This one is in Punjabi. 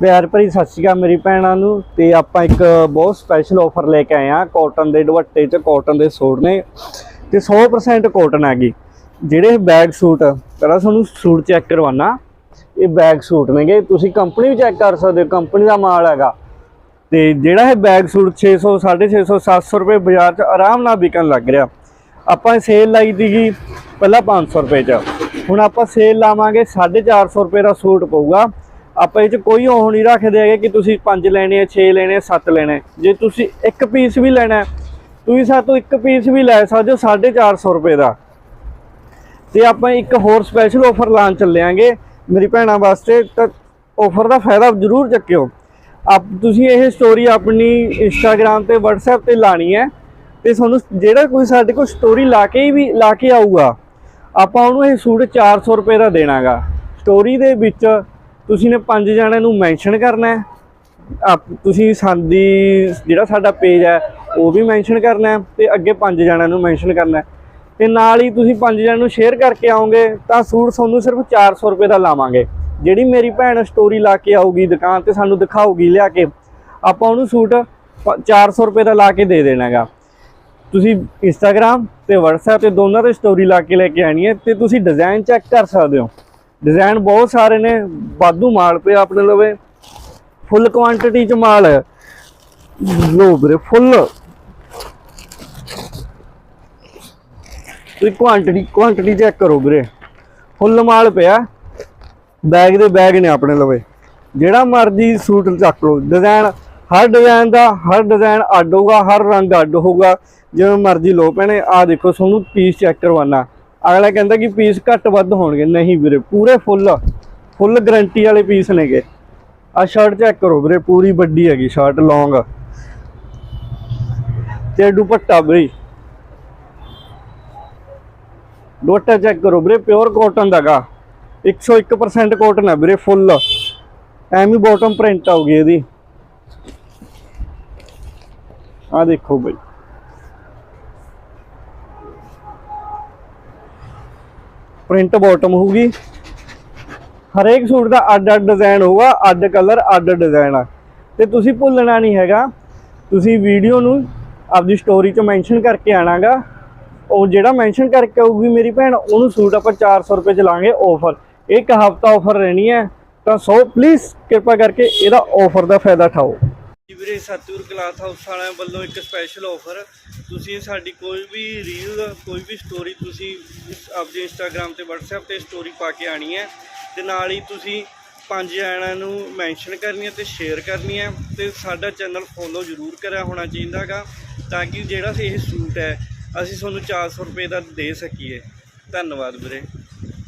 ਪਿਆਰ ਭਰੀ ਸਤਿ ਸ਼੍ਰੀ ਅਕਾਲ ਮੇਰੀ ਭੈਣਾਂ ਨੂੰ ਤੇ ਆਪਾਂ ਇੱਕ ਬਹੁਤ ਸਪੈਸ਼ਲ ਆਫਰ ਲੈ ਕੇ ਆਏ ਆ ਕਾਟਨ ਦੇ ਦੁਪੱਟੇ 'ਚ ਕਾਟਨ ਦੇ ਸੂਟ ਨੇ ਤੇ 100% ਕਾਟਨ ਹੈਗੀ। ਜਿਹੜੇ ਬੈਗ ਸੂਟ ਪਹਿਲਾਂ ਤੁਹਾਨੂੰ ਸੂਟ ਚੈੱਕ ਕਰਵਾਉਣਾ। ਇਹ ਬੈਗ ਸੂਟ ਨੇਗੇ, ਤੁਸੀਂ ਕੰਪਨੀ ਵੀ ਚੈੱਕ ਕਰ ਸਕਦੇ ਹੋ ਕੰਪਨੀ ਦਾ ਮਾਲ ਹੈਗਾ। ਤੇ ਜਿਹੜਾ ਇਹ ਬੈਗ ਸੂਟ 600 650 700 ਰੁਪਏ ਬਾਜ਼ਾਰ 'ਚ ਆਰਾਮ ਨਾਲ ਵਿਕਣ ਲੱਗ ਰਿਹਾ। ਆਪਾਂ ਸੇਲ ਲਾਈ ਦੀਗੀ ਪਹਿਲਾਂ 500 ਰੁਪਏ 'ਚ। ਹੁਣ ਆਪਾਂ ਸੇਲ ਲਾਵਾਂਗੇ 450 ਰੁਪਏ ਦਾ ਸੂਟ ਪਊਗਾ। ਆਪਾਂ ਇਹ 'ਚ ਕੋਈ ਉਹ ਨਹੀਂ ਰੱਖਦੇ ਹੈਗੇ ਕਿ ਤੁਸੀਂ 5 ਲੈਣੇ ਆ 6 ਲੈਣੇ ਆ 7 ਲੈਣੇ ਜੇ ਤੁਸੀਂ ਇੱਕ ਪੀਸ ਵੀ ਲੈਣਾ ਹੈ, ਤੁਸੀਂ ਸਾਤੋਂ ਇੱਕ ਪੀਸ ਵੀ ਲੈ ਸਕਦੇ ਹੋ 450 ਰੁਪਏ ਦਾ। ਤੇ ਆਪਾਂ ਇੱਕ ਹੋਰ ਸਪੈਸ਼ਲ ਆਫਰ ਲਾਉਣ ਚੱਲਿਆਂਗੇ ਮੇਰੀ ਭੈਣਾਂ ਵਾਸਤੇ ਤਾਂ ਆਫਰ ਦਾ ਫਾਇਦਾ ਜ਼ਰੂਰ ਚੱਕਿਓ। ਆਪ ਤੁਸੀਂ ਇਹ ਸਟੋਰੀ ਆਪਣੀ ਇੰਸਟਾਗ੍ਰam ਤੇ WhatsApp ਤੇ ਲਾਣੀ ਹੈ ਤੇ ਤੁਹਾਨੂੰ ਜਿਹੜਾ ਕੋਈ ਸਾਡੇ ਕੋਲ ਸਟੋਰੀ ਲਾ ਕੇ ਹੀ ਵੀ ਲਾ ਕੇ ਆਊਗਾ ਆਪਾਂ ਉਹਨੂੰ ਇਹ ਸੂਟ 400 ਰੁਪਏ ਦਾ ਦੇਣਾਗਾ। ਸਟੋਰੀ ਦੇ ਵਿੱਚ ਤੁਸੀਂ ਨੇ ਪੰਜ ਜਣਿਆਂ ਨੂੰ ਮੈਂਸ਼ਨ ਕਰਨਾ ਹੈ। ਆਪ ਤੁਸੀਂ ਸਾਡੀ ਜਿਹੜਾ ਸਾਡਾ ਪੇਜ ਹੈ, ਉਹ ਵੀ ਮੈਂਸ਼ਨ ਕਰਨਾ ਹੈ ਤੇ ਅੱਗੇ ਪੰਜ ਜਣਿਆਂ ਨੂੰ ਮੈਂਸ਼ਨ ਕਰਨਾ ਹੈ। ਤੇ ਨਾਲ ਹੀ ਤੁਸੀਂ ਪੰਜ ਜਣਿਆਂ ਨੂੰ ਸ਼ੇਅਰ ਕਰਕੇ ਆਓਗੇ, ਤਾਂ ਸੂਟ ਤੁਹਾਨੂੰ ਸਿਰਫ 400 ਰੁਪਏ ਦਾ ਲਾਵਾਂਗੇ। ਜਿਹੜੀ ਮੇਰੀ ਭੈਣ ਸਟੋਰੀ ਲਾ ਕੇ ਆਊਗੀ ਦੁਕਾਨ ਤੇ ਸਾਨੂੰ ਦਿਖਾਊਗੀ ਲਿਆ ਕੇ, ਆਪਾਂ ਉਹਨੂੰ ਸੂਟ ਪ- 400 ਰੁਪਏ ਦਾ ਲਾ ਕੇ ਦੇ ਦੇਣਾਗਾ ਤੁਸੀਂ ਇੰਸਟਾਗ੍ਰam ਤੇ WhatsApp ਤੇ ਦੋਨਾਂ ਤੇ ਸਟੋਰੀ ਲਾ ਕੇ ਲੈ ਕੇ ਆਣੀ ਹੈ ਤੇ ਤੁਸੀਂ ਡਿਜ਼ਾਈਨ ਚੈੱਕ ਕਰ ਸਕਦੇ ਹੋ। ਡਿਜ਼ਾਈਨ ਬਹੁਤ ਸਾਰੇ ਨੇ ਬਾਦੂ ਮਾਲ ਪਿਆ ਆਪਣੇ ਲਵੇ। ਫੁੱਲ ਕੁਆਂਟੀਟੀ ਚ ਮਾਲ ਹੈ। ਲੋ ਵੀਰੇ ਫੁੱਲ ਤੁਸੀਂ ਕੁਆਂਟੀਟੀ ਕੁਆਂਟੀਟੀ ਚੈੱਕ ਕਰੋ ਵੀਰੇ। ਫੁੱਲ ਮਾਲ ਪਿਆ। ਬੈਗ ਦੇ ਬੈਗ ਨੇ ਆਪਣੇ ਲਵੇ। ਜਿਹੜਾ ਮਰਜ਼ੀ ਸੂਟ ਚੱਕ ਲਓ। ਡਿਜ਼ਾਈਨ ਹਰ ਡਿਜ਼ਾਈਨ ਦਾ, ਹਰ ਡਿਜ਼ਾਈਨ ਅੱਡ ਹੋਊਗਾ, ਹਰ ਰੰਗ ਅੱਡ ਹੋਊਗਾ। ਜਿਵੇਂ ਮਰਜ਼ੀ ਲੋ ਪੈਣੇ ਆ ਦੇਖੋ, ਤੁਹਾਨੂੰ ਪੀਸ ਚੈੱਕ ਕਰਵਾਨਾ ਅਗਲਾ ਕਹਿੰਦਾ ਕਿ ਪੀਸ ਘੱਟ ਵੱਧ ਹੋਣਗੇ। ਨਹੀਂ ਵੀਰੇ, ਪੂਰੇ ਫੁੱਲ ਫੁੱਲ ਗਾਰੰਟੀ ਵਾਲੇ ਪੀਸ ਨੇਗੇ। ਆ ਸ਼ਰਟ ਚੈੱਕ ਕਰੋ ਵੀਰੇ, ਪੂਰੀ ਵੱਡੀ ਹੈਗੀ ਸ਼ਰਟ ਲੌਂਗ ਤੇ ਦੁਪੱਟਾ ਵੀਰੇ ਦੁਪੱਟਾ ਚੈੱਕ ਕਰੋ ਵੀਰੇ ਪਿਓਰ ਕਾਟਨ ਦਾਗਾ 101% ਕਾਟਨ ਹੈ ਵੀਰੇ ਫੁੱਲ ਐਵੇਂ ਬਾਟਮ ਪ੍ਰਿੰਟ ਆਉਗੀ ਇਹਦੀ। ਆ ਦੇਖੋ ਬਈ। ਪ੍ਰਿੰਟ ਬਾਟਮ ਹੋਊਗੀ। ਹਰੇਕ ਸੂਟ ਦਾ ਅੱਡ ਅੱਡ ਡਿਜ਼ਾਈਨ ਹੋਊਗਾ, ਅੱਡ ਕਲਰ, ਅੱਡ ਡਿਜ਼ਾਈਨ ਆ। ਤੇ ਤੁਸੀਂ ਭੁੱਲਣਾ ਨਹੀਂ ਹੈਗਾ, ਤੁਸੀਂ ਵੀਡੀਓ ਨੂੰ ਆਪਦੀ ਸਟੋਰੀ 'ਚ ਮੈਂਸ਼ਨ ਕਰਕੇ ਆਣਾਗਾ। ਉਹ ਜਿਹੜਾ ਮੈਂਸ਼ਨ ਕਰਕੇ ਆਊਗੀ ਮੇਰੀ ਭੈਣ, ਉਹਨੂੰ ਸੂਟ ਆਪਾਂ 400 ਰੁਪਏ ਚ ਲਾਂਗੇ ਆਫਰ ਇੱਕ ਹਫਤਾ ਆਫਰ ਰਹਿਣੀ ਹੈ, ਤਾਂ ਸੋ ਪਲੀਜ਼ ਕਿਰਪਾ ਕਰਕੇ ਇਹਦਾ ਆਫਰ ਦਾ ਫਾਇਦਾ ਉਠਾਓ। ਜੀ ਵੀਰੇ ਸਤਿਗੁਰ ਕਲਾਸ ਹਾਊਸ ਵਾਲਿਆਂ ਵੱਲੋਂ ਇੱਕ ਸਪੈਸ਼ਲ ਆਫਰ ਤੁਸੀਂ ਸਾਡੀ ਕੋਈ ਵੀ ਰੀਲ ਕੋਈ ਵੀ ਸਟੋਰੀ ਤੁਸੀਂ ਆਪਦੇ ਇੰਸਟਾਗ੍ਰam ਤੇ WhatsApp ਤੇ ਸਟੋਰੀ ਪਾ ਕੇ ਆਣੀ ਹੈ ਤੇ ਨਾਲ ਹੀ ਤੁਸੀਂ ਪੰਜ ਜਣਿਆਂ ਨੂੰ ਮੈਂਸ਼ਨ ਕਰਨੀ ਹੈ ਤੇ ਸ਼ੇਅਰ ਕਰਨੀ ਹੈ ਤੇ ਸਾਡਾ ਚੈਨਲ ਫੋਲੋ ਜ਼ਰੂਰ ਕਰਿਆ ਹੋਣਾ ਚਾਹੀਦਾਗਾ ਤਾਂ ਕਿ ਜਿਹੜਾ ਇਹ ਸੂਟ ਹੈ, ਅਸੀਂ ਤੁਹਾਨੂੰ 400 ਰੁਪਏ ਦਾ ਦੇ ਸਕੀਏ। ਧੰਨਵਾਦ ਵੀਰੇ।